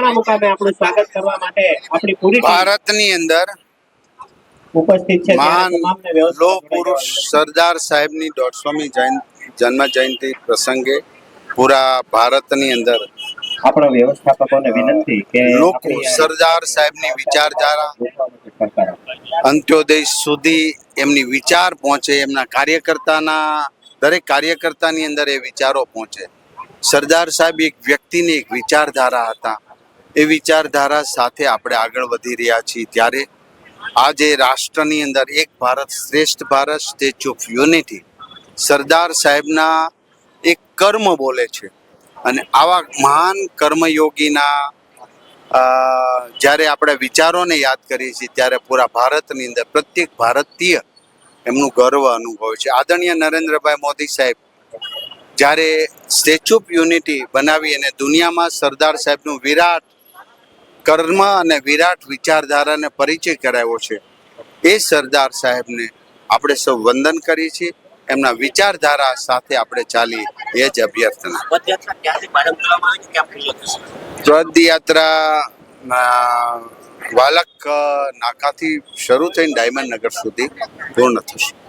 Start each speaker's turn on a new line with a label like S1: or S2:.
S1: મહેસાણા મુકામે આપણું સ્વાગત કરવા માટે આપણી પૂરી
S2: ભારતની અંદર
S1: ઉપસ્થિત છે
S2: મહાન લોહ પુરુષ સરદાર સાહેબની દોઢસોમી જયંત જન્મ જયંતિ પ્રસંગે પૂરા ભારતની અંદર
S1: આપણા વ્યવસ્થાપકોને વિનંતી કે
S2: લોકો સરદાર સાહેબની વિચારધારા અંત્યોદય સુધી એમની વિચાર પહોંચે એમના કાર્યકર્તાના દરેક કાર્યકર્તાની અંદર એ વિચારો પહોંચે. સરદાર સાહેબ એક વ્યક્તિની એક વિચારધારા હતા. એ વિચારધારા સાથે આપણે આગળ વધી રહ્યા છીએ. ત્યારે આજે રાષ્ટ્રની અંદર એક ભારત શ્રેષ્ઠ Bharat, statue of unity Sardar સાહેબના એક કર્મ બોલે છે. અને આવા મહાન કર્મયોગીના જ્યારે આપણે વિચારોને યાદ કરીએ છીએ, ત્યારે પૂરા ભારતની અંદર પ્રત્યેક ભારતીય એમનું ગર્વ અનુભવે છે. આદરણીય નરેન્દ્રભાઈ મોદી સાહેબ જ્યારે સ્ટેચ્યુ ઓફ યુનિટી બનાવી અને દુનિયામાં સરદાર સાહેબનું વિરાટ કર્મ અને વિરાટ વિચારધારાને પરિચય કરાવ્યો છે. એ સરદાર સાહેબને આપણે સૌ વંદન કરીએ છીએ. એમના વિચારધારા સાથે આપણે ચાલીએ. એ જ અભ્યર્થના.
S3: પદયાત્રા
S2: વાલક નાકાથી શરૂ થઈને ડાયમંડ નગર સુધી પૂર્ણ થશે.